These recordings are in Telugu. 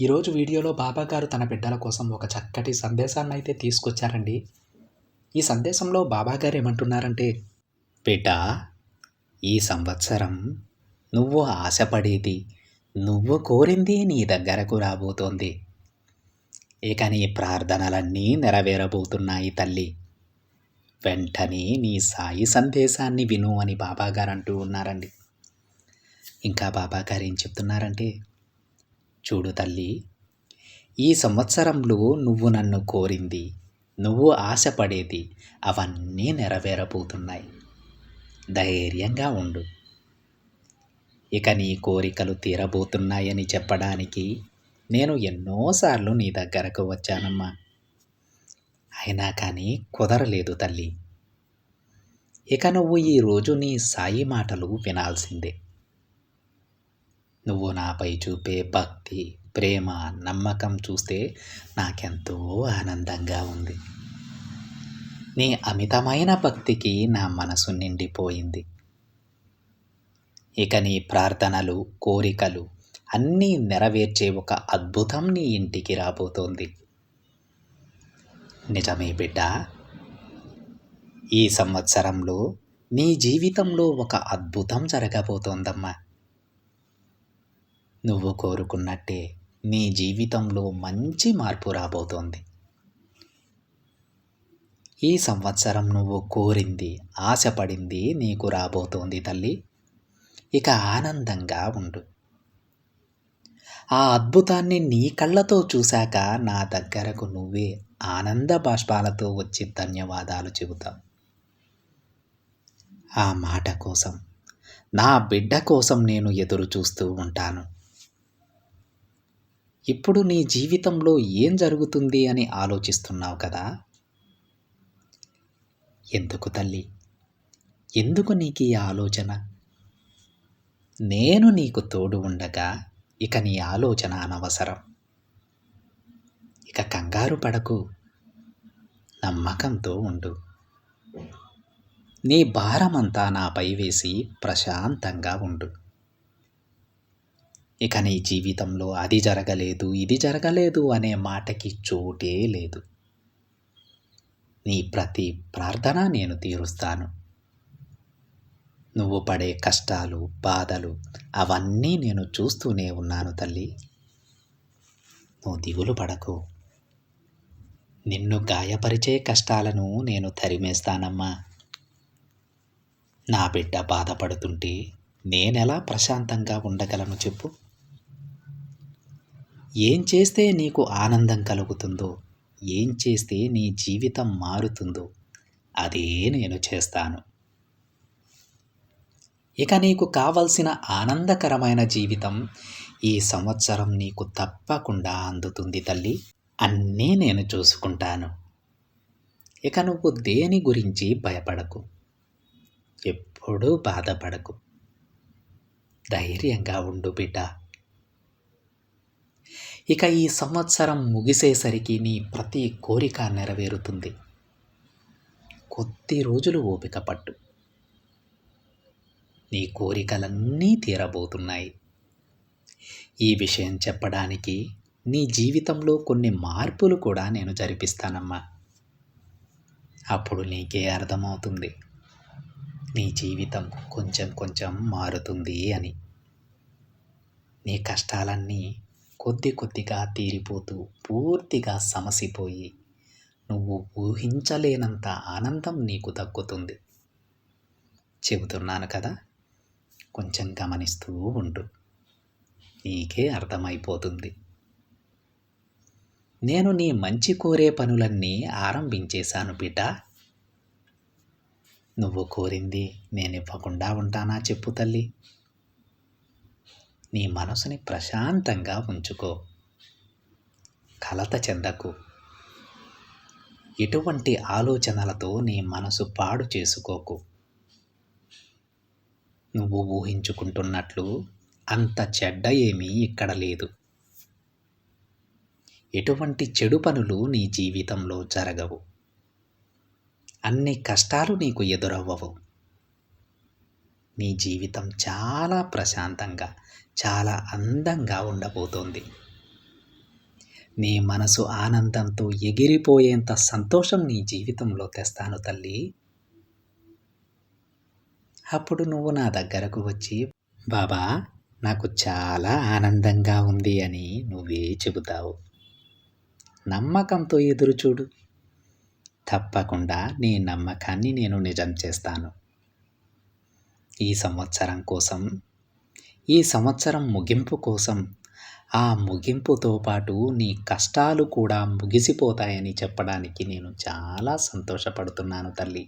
ఈరోజు వీడియోలో బాబా గారు తన బిడ్డల కోసం ఒక చక్కటి సందేశాన్ని అయితే తీసుకొచ్చారండి. ఈ సందేశంలో బాబా గారు ఏమంటున్నారంటే బిడ్డ ఈ సంవత్సరం నువ్వు ఆశపడేది నువ్వు కోరింది నీ దగ్గరకు రాబోతోంది. ఇక నీ ప్రార్థనలన్నీ నెరవేరబోతున్నాయి తల్లి. వెంటనే నీ సాయి సందేశాన్ని విను అని బాబాగారు అంటూ ఉన్నారండి. ఇంకా బాబాగారు ఏం చెప్తున్నారంటే చూడు తల్లి ఈ సంవత్సరంలో నువ్వు నన్ను కోరింది నువ్వు ఆశపడేది అవన్నీ నెరవేరబోతున్నాయి. ధైర్యంగా ఉండు. ఇక నీ కోరికలు తీరబోతున్నాయని చెప్పడానికి నేను ఎన్నోసార్లు నీ దగ్గరకు వచ్చానమ్మా. అయినా కానీ కుదరలేదు తల్లి. ఇక నువ్వు ఈరోజు నీ సాయి మాటలు వినాల్సిందే. నువ్వు నాపై చూపే భక్తి ప్రేమ నమ్మకం చూస్తే నాకెంతో ఆనందంగా ఉంది. నీ అమితమైన భక్తికి నా మనసు నిండిపోయింది. ఇక నీ ప్రార్థనలు కోరికలు అన్నీ నెరవేర్చే ఒక అద్భుతం నీ ఇంటికి రాబోతోంది. నిజమే బిడ్డ ఈ సంవత్సరంలో నీ జీవితంలో ఒక అద్భుతం జరగబోతోందమ్మా. నువ్వు కోరుకున్నట్టే నీ జీవితంలో మంచి మార్పు రాబోతోంది. ఈ సంవత్సరం నువ్వు కోరింది ఆశపడింది నీకు రాబోతోంది తల్లి. ఇక ఆనందంగా ఉండు. ఆ అద్భుతాన్ని నీ కళ్ళతో చూశాక నా దగ్గరకు నువ్వే ఆనంద బాష్పాలతో వచ్చి ధన్యవాదాలు చెబుతావు. ఆ మాట కోసం నా బిడ్డ కోసం నేను ఎదురు చూస్తూ ఉంటాను. ఇప్పుడు నీ జీవితంలో ఏం జరుగుతుంది అని ఆలోచిస్తున్నావు కదా? ఎందుకు తల్లి? ఎందుకు నీకు ఈ ఆలోచన? నేను నీకు తోడు ఉండగా ఇక నీ ఆలోచన అనవసరం. ఇక కంగారు పడకు. నమ్మకంతో ఉండు. నీ భారమంతా నాపై వేసి ప్రశాంతంగా ఉండు. ఇక నీ జీవితంలో అది జరగలేదు ఇది జరగలేదు అనే మాటకి చోటే లేదు. నీ ప్రతి ప్రార్థన నేను తీరుస్తాను. నువ్వు పడే కష్టాలు బాధలు అవన్నీ నేను చూస్తూనే ఉన్నాను తల్లి. నువ్వు దిగులు పడకు. నిన్ను గాయపరిచే కష్టాలను నేను తరిమేస్తానమ్మా. నా బిడ్డ బాధపడుతుంటే నేనెలా ప్రశాంతంగా ఉండగలను చెప్పు. ఏం చేస్తే నీకు ఆనందం కలుగుతుందో ఏం చేస్తే నీ జీవితం మారుతుందో అదే నేను చేస్తాను. ఇక నీకు కావలసిన ఆనందకరమైన జీవితం ఈ సంవత్సరం నీకు తప్పకుండా అందుతుంది తల్లి. అన్నీ నేను చూసుకుంటాను. ఇక నువ్వు దేని గురించి భయపడకు? ఎప్పుడూ బాధపడకు. ధైర్యంగా ఉండు బిడ్డ. ఇక ఈ సంవత్సరం ముగిసేసరికి నీ ప్రతి కోరిక నెరవేరుతుంది. కొద్ది రోజులు ఓపిక పట్టు. నీ కోరికలన్నీ తీరబోతున్నాయి. ఈ విషయం చెప్పడానికి నీ జీవితంలో కొన్ని మార్పులు కూడా నేను జరిపిస్తానమ్మా. అప్పుడు నీకే అర్థమవుతుంది. నీ జీవితం కొంచెం కొంచెం మారుతుంది అని. నీ కష్టాలన్నీ కొద్ది కొద్దిగా తీరిపోతూ పూర్తిగా సమసిపోయి నువ్వు ఊహించలేనంత ఆనందం నీకు దక్కుతుంది. చెబుతున్నాను కదా కొంచెం గమనిస్తూ ఉండు. నీకే అర్థమైపోతుంది. నేను నీ మంచి కోరే పనులన్నీ ఆరంభించేశాను బిడ్డ. నువ్వు కోరింది నేను ఇవ్వకుండా ఉంటానా చెప్పు తల్లి. నీ మనసుని ప్రశాంతంగా ఉంచుకో. కలత చెందకు. ఎటువంటి ఆలోచనలతో నీ మనసు పాడు చేసుకోకు. నువ్వు ఊహించుకుంటున్నట్లు అంత చెడ్డ ఏమీ ఇక్కడ లేదు. ఎటువంటి చెడు పనులు నీ జీవితంలో జరగవు. అన్ని కష్టాలు నీకు ఎదురవ్వవు. నీ జీవితం చాలా ప్రశాంతంగా చాలా అందంగా ఉండబోతోంది. నీ మనసు ఆనందంతో ఎగిరిపోయేంత సంతోషం నీ జీవితంలో తెస్తాను తల్లి. అప్పుడు నువ్వు నా దగ్గరకు వచ్చి బాబా నాకు చాలా ఆనందంగా ఉంది అని నువ్వే చెబుతావు. నమ్మకంతో ఎదురుచూడు. తప్పకుండా నీ నమ్మకాన్ని నేను నిజం చేస్తాను. ఈ సంవత్సరం కోసం ఈ సంవత్సరం ముగింపు కోసం ఆ ముగింపుతో పాటు నీ కష్టాలు కూడా ముగిసిపోతాయని చెప్పడానికి నేను చాలా సంతోషపడుతున్నాను తల్లి.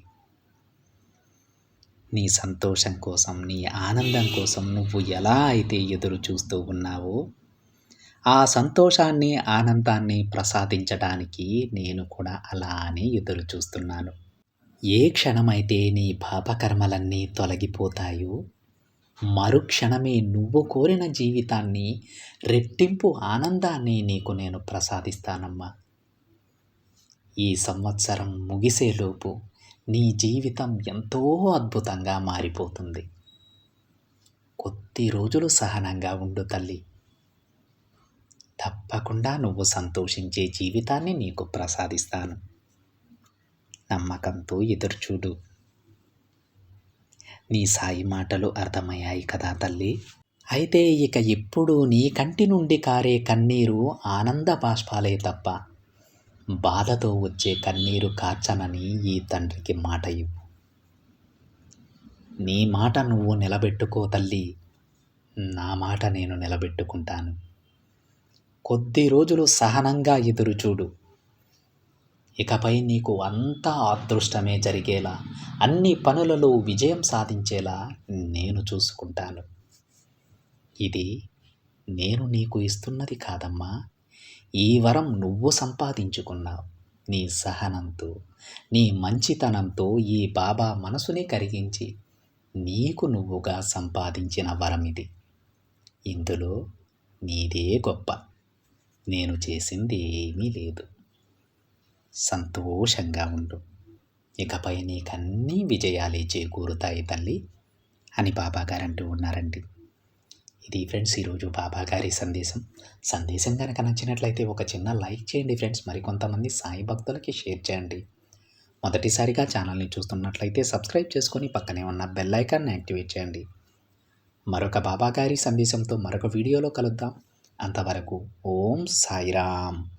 నీ సంతోషం కోసం నీ ఆనందం కోసం నువ్వు ఎలా అయితే ఎదురు చూస్తూ ఉన్నావో ఆ సంతోషాన్ని ఆనందాన్ని ప్రసాదించడానికి నేను కూడా అలానే ఎదురు చూస్తున్నాను. ఏ క్షణమైతే నీ పాపకర్మలన్నీ తొలగిపోతాయో మరుక్షణమే నువ్వు కోరిన జీవితాన్ని రెట్టింపు ఆనందాన్ని నీకు నేను ప్రసాదిస్తానమ్మా. ఈ సంవత్సరం ముగిసేలోపు నీ జీవితం ఎంతో అద్భుతంగా మారిపోతుంది. కొద్ది రోజులు సహనంగా ఉండు తల్లి. తప్పకుండా నువ్వు సంతోషించే జీవితాన్ని నీకు ప్రసాదిస్తాను. నమ్మకంతో ఎదురుచూడు. నీ సాయి మాటలు అర్థమయ్యాయి కదా తల్లి. అయితే ఇక ఎప్పుడు నీ కంటి నుండి కారే కన్నీరు ఆనంద బాష్పాలే తప్ప బాధతో వచ్చే కన్నీరు కార్చనని ఈ తండ్రికి మాట ఇవ్వు. నీ మాట నువ్వు నిలబెట్టుకో తల్లి. నా మాట నేను నిలబెట్టుకుంటాను. కొద్ది రోజులు సహనంగా ఎదురుచూడు. ఇకపై నీకు అంతా అదృష్టమే జరిగేలా అన్ని పనులలో విజయం సాధించేలా నేను చూసుకుంటాను. ఇది నేను నీకు ఇస్తున్నది కాదమ్మా. ఈ వరం నువ్వు సంపాదించుకున్నావు. నీ సహనంతో నీ మంచితనంతో ఈ బాబా మనసుని కరిగించి నీకు నువ్వుగా సంపాదించిన వరం ఇది. ఇందులో నీదే గొప్ప. నేను చేసింది ఏమీ లేదు. సంతోషంగా ఉండు. ఇకపై నీకన్నీ విజయాలే చేకూరుతాయి తల్లి అని బాబాగారు అంటూ ఉన్నారండి. ఇది ఫ్రెండ్స్ ఈరోజు బాబాగారి సందేశం. సందేశం కనుక నచ్చినట్లయితే ఒక చిన్న లైక్ చేయండి ఫ్రెండ్స్. మరికొంతమంది సాయి భక్తులకి షేర్ చేయండి. మొదటిసారిగా ఛానల్ని చూస్తున్నట్లయితే సబ్స్క్రైబ్ చేసుకొని పక్కనే ఉన్న బెల్ ఐకాన్ని యాక్టివేట్ చేయండి. మరొక బాబాగారి సందేశంతో మరొక వీడియోలో కలుద్దాం. అంతవరకు ఓం సాయిరామ్.